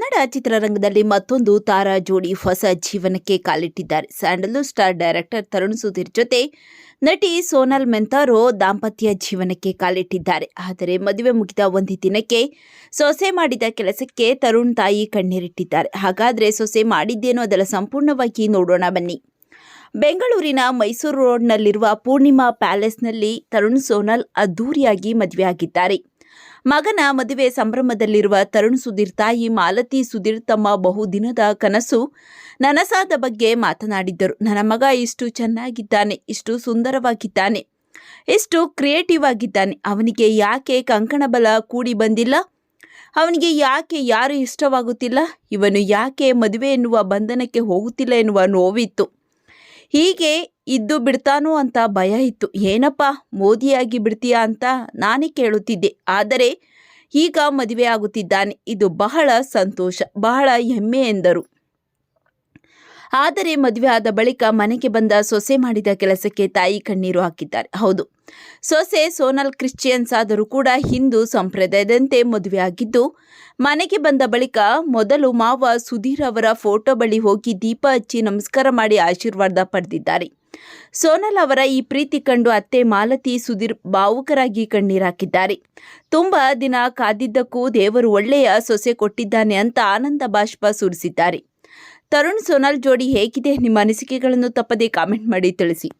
ಕನ್ನಡ ಚಿತ್ರರಂಗದಲ್ಲಿ ಮತ್ತೊಂದು ತಾರಾ ಜೋಡಿ ಹೊಸ ಜೀವನಕ್ಕೆ ಕಾಲಿಟ್ಟಿದ್ದಾರೆ. Sandalwood star director Tarun Sudhir ಜೊತೆ ನಟಿ ಸೋನಲ್ ಮೆಂತಾರೋ ದಾಂಪತ್ಯ ಜೀವನಕ್ಕೆ ಕಾಲಿಟ್ಟಿದ್ದಾರೆ. ಆದರೆ ಮದುವೆ ಮುಗಿದ ಒಂದು ದಿನಕ್ಕೆ ಸೊಸೆ ಮಾಡಿದ ಕೆಲಸಕ್ಕೆ ತರುಣ್ ತಾಯಿ ಕಣ್ಣೀರಿಟ್ಟಿದ್ದಾರೆ. ಹಾಗಾದರೆ ಸೊಸೆ ಮಾಡಿದ್ದೇನೋ ಅದರ ಸಂಪೂರ್ಣವಾಗಿ ನೋಡೋಣ ಬನ್ನಿ. ಬೆಂಗಳೂರಿನ ಮೈಸೂರು ರೋಡ್ನಲ್ಲಿರುವ ಪೂರ್ಣಿಮಾ ಪ್ಯಾಲೇಸ್ನಲ್ಲಿ ತರುಣ್ ಸೋನಲ್ ಅದ್ದೂರಿಯಾಗಿ ಮದುವೆಯಾಗಿದ್ದಾರೆ. ಮಗನ ಮದುವೆ ಸಂಭ್ರಮದಲ್ಲಿರುವ ತರುಣ್ ಸುಧೀರ್ ತಾಯಿ ಮಾಲತಿ ಸುಧೀರ್ ತಮ್ಮ ಬಹುದಿನದ ಕನಸು ನನಸಾದ ಬಗ್ಗೆ ಮಾತನಾಡಿದ್ದರು. ನನ್ನ ಮಗ ಇಷ್ಟು ಚೆನ್ನಾಗಿದ್ದಾನೆ, ಇಷ್ಟು ಸುಂದರವಾಗಿದ್ದಾನೆ, ಇಷ್ಟು ಕ್ರಿಯೇಟಿವ್ ಆಗಿದ್ದಾನೆ. ಅವನಿಗೆ ಯಾಕೆ ಕಂಕಣ ಬಲ ಕೂಡಿ ಬಂದಿಲ್ಲ? ಅವನಿಗೆ ಯಾಕೆ ಯಾರು ಇಷ್ಟವಾಗುತ್ತಿಲ್ಲ? ಇವನು ಯಾಕೆ ಮದುವೆ ಎನ್ನುವ ಬಂಧನಕ್ಕೆ ಹೋಗುತ್ತಿಲ್ಲ ಎನ್ನುವ ನೋವಿತ್ತು. ಹೀಗೆ ಇದ್ದು ಬಿಡ್ತಾನೋ ಅಂತ ಭಯ ಇತ್ತು. ಏನಪ್ಪ, ಮೋದಿಯಾಗಿ ಬಿಡ್ತೀಯಾ ಅಂತ ನಾನೇ ಕೇಳುತ್ತಿದ್ದೆ. ಆದರೆ ಈಗ ಮದುವೆ ಆಗುತ್ತಿದ್ದಾನೆ. ಇದು ಬಹಳ ಸಂತೋಷ, ಬಹಳ ಹೆಮ್ಮೆ ಎಂದರು. ಆದರೆ ಮದುವೆ ಆದ ಬಳಿಕ ಮನೆಗೆ ಬಂದ ಸೊಸೆ ಮಾಡಿದ ಕೆಲಸಕ್ಕೆ ತಾಯಿ ಕಣ್ಣೀರು ಹಾಕಿದ್ದಾರೆ. ಹೌದು. ಸೊಸೆ ಸೋನಲ್ ಕ್ರಿಶ್ಚಿಯನ್ಸ್ ಆದರೂ ಕೂಡ ಹಿಂದೂ ಸಂಪ್ರದಾಯದಂತೆ ಮದುವೆಯಾಗಿದ್ದು ಮನೆಗೆ ಬಂದ ಬಳಿಕ ಮೊದಲು ಮಾವ ಸುಧೀರ್ ಅವರ ಫೋಟೋ ಬಳಿ ಹೋಗಿ ದೀಪ ಹಚ್ಚಿ ನಮಸ್ಕಾರ ಮಾಡಿ ಆಶೀರ್ವಾದ ಪಡೆದಿದ್ದಾರೆ. ಸೋನಲ್ ಅವರ ಈ ಪ್ರೀತಿ ಕಂಡು ಅತ್ತೆ ಮಾಲತಿ ಸುಧೀರ್ ಭಾವುಕರಾಗಿ ಕಣ್ಣೀರಾಕಿದ್ದಾರೆ ತುಂಬಾ ದಿನ ಕಾದಿದ್ದಕ್ಕೂ ದೇವರು ಒಳ್ಳೆಯ ಸೊಸೆ ಕೊಟ್ಟಿದ್ದಾನೆ ಅಂತ ಆನಂದ ಬಾಷ್ಪ ಸುರಿಸಿದ್ದಾರೆ. ತರುಣ್ ಸೋನಾಲ್ ಜೋಡಿ ಹೇಗಿದೆ? ನಿಮ್ಮ ಅನಿಸಿಕೆಗಳನ್ನು ತಪ್ಪದೇ ಕಾಮೆಂಟ್ ಮಾಡಿ ತಿಳಿಸಿ.